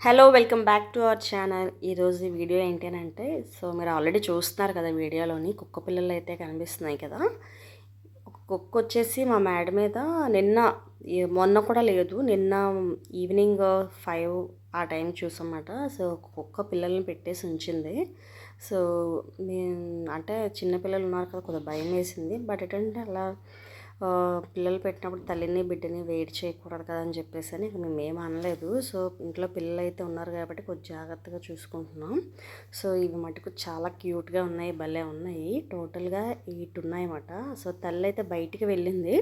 Hello welcome back to our channel ఈరోజు video ఏంటంటే so మీరు ఆల్రెడీ చూస్తున్నారు కదా వీడియోలోని కుక్క పిల్లలు అయితే కనిపిస్తున్నాయి కదా. కుక్క వచ్చేసి మా మేడ మీద నిన్న మొన్న కూడా లేదు నిన్న ఈవినింగ్ ఫైవ్ ఆ టైం చూసామన్నమాట సో కుక్క పిల్లల్ని పెట్టేసి ఉంచింది. సో నేను అంటే చిన్నపిల్లలు ఉన్నారు కదా కొద్దిగా భయం వేసింది. బట్ ఏంటంటే అలా పిల్లలు పెట్టినప్పుడు తల్లిని బిడ్డని వెయిట్ చేయకూడదు కదా అని చెప్పేసి అని మేము ఏం అనలేదు. సో ఇంట్లో పిల్లలు అయితే ఉన్నారు కాబట్టి కొంచెం జాగ్రత్తగా చూసుకుంటున్నాం. సో ఇవి మటుకు చాలా క్యూట్గా ఉన్నాయి భలే ఉన్నాయి. టోటల్గా ఎయిట్ ఉన్నాయన్నమాట సో తల్లి అయితే బయటికి వెళ్ళింది.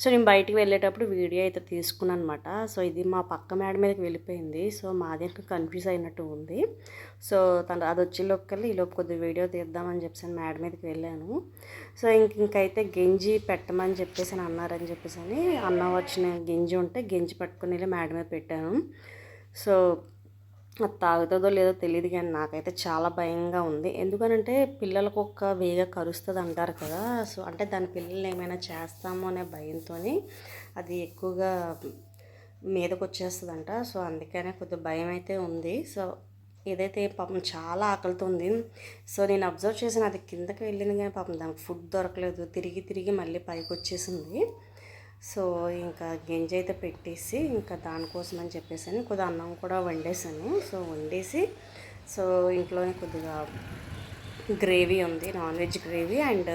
సో నేను బయటికి వెళ్ళేటప్పుడు వీడియో అయితే తీసుకున్నాను అనమాట సో ఇది మా పక్క మేడ మీదకి వెళ్ళిపోయింది. సో మాది కన్ఫ్యూజ్ అయినట్టు ఉంది. సో తను అది వచ్చే లోపల ఈ లోపు కొద్దిగా వీడియో తీద్దామని చెప్పేసి మేడ మీదకి వెళ్ళాను. సో ఇంక ఇంకైతే గెంజి పెట్టమని చెప్పేసి అని అన్నారని చెప్పేసి అని అన్న వచ్చిన గింజి ఉంటే గింజి పట్టుకుని వెళ్ళి మేడ మీద పెట్టాను. సో అది తాగుతుందో లేదో తెలియదు కానీ నాకైతే చాలా భయంగా ఉంది. ఎందుకనంటే పిల్లలకు ఒక్క వేగ కరుస్తుంది అంటారు కదా సో అంటే దాని పిల్లల్ని ఏమైనా చేస్తామో అనే భయంతో అది ఎక్కువగా మీదకు వచ్చేస్తుందంట సో అందుకనే కొద్దిగా భయం అయితే ఉంది. సో ఏదైతే పాపం చాలా ఆకలితో ఉంది సో నేను అబ్జర్వ్ చేసిన అది కిందకి వెళ్ళింది కానీ పాపం దానికి ఫుడ్ దొరకలేదు. తిరిగి తిరిగి మళ్ళీ పైకి వచ్చేసింది. సో ఇంకా గింజ అయితే పెట్టేసి ఇంకా దానికోసం అని చెప్పేసి అని కొద్దిగా అన్నం కూడా వండేసాను. సో వండేసి సో ఇంట్లోనే కొద్దిగా గ్రేవీ ఉంది నాన్ వెజ్ గ్రేవీ అండ్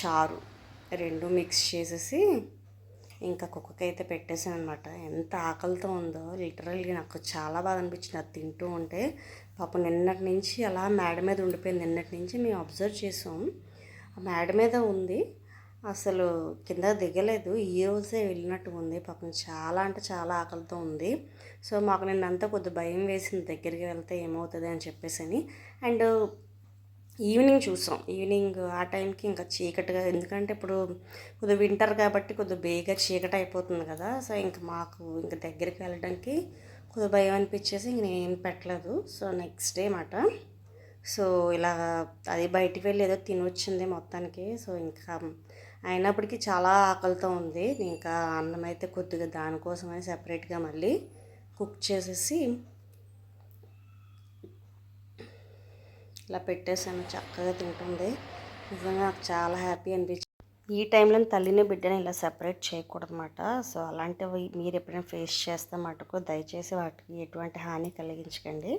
చారు రెండు మిక్స్ చేసేసి ఇంకా కుక్కకి అయితే పెట్టేసాను అనమాట ఎంత ఆకలితో ఉందో లిటరల్గా నాకు చాలా బాగా అనిపించింది. అది తింటూ ఉంటే పాపం నిన్నటి నుంచి అలా మేడ మీద ఉండిపోయింది. నిన్నటి నుంచి మేము అబ్జర్వ్ చేసాం. ఆ మేడ మీద ఉంది. అసలు కింద దిగలేదు. ఈ రోజే వెళ్ళినట్టు ఉంది. పాపం చాలా అంటే చాలా ఆకలితో ఉంది. సో మాకు నిన్నంతా కొద్ది భయం వేసింది. దగ్గరికి వెళ్తే ఏమవుతుంది అని చెప్పేసి అని అండ్ ఈవినింగ్ చూసాం. ఈవినింగ్ ఆ టైంకి ఇంకా చీకటిగా ఎందుకంటే ఇప్పుడు కొద్దిగా వింటర్ కాబట్టి కొద్దిగా బేగా చీకటి అయిపోతుంది కదా. సో ఇంకా మాకు ఇంకా దగ్గరికి వెళ్ళడానికి కొద్దిగా భయం అనిపించేసి ఇంక నేను పెట్టలేదు. సో నెక్స్ట్ డే మాట సో ఇలా అది బయటికి వెళ్ళి ఏదో తినొచ్చింది మొత్తానికి. సో ఇంకా అయినప్పటికీ చాలా ఆకలితో ఉంది. ఇంకా అన్నం అయితే కొద్దిగా దానికోసమని సెపరేట్గా మళ్ళీ కుక్ చేసేసి ఇలా పెట్టేసాను చక్కగా తింటుంది. నిజంగా నాకు చాలా హ్యాపీ అనిపించింది. ఈ టైంలో తల్లిని బిడ్డని ఇలా సెపరేట్ చేయకూడదన్నమాట. సో అలాంటివి మీరు ఎప్పుడైనా ఫేస్ చేస్తే మటుకు దయచేసి వాటికి ఎటువంటి హాని కలిగించకండి.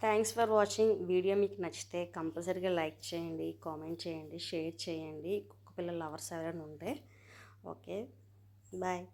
Thanks for watching. వీడియో మీకు నచ్చితే కంపల్సరీగా లైక్ చేయండి కామెంట్ చేయండి షేర్ చేయండి. కుక్క పిల్లల లవర్స్ ఎవరైనా ఉంటే. ఓకే. బాయ్.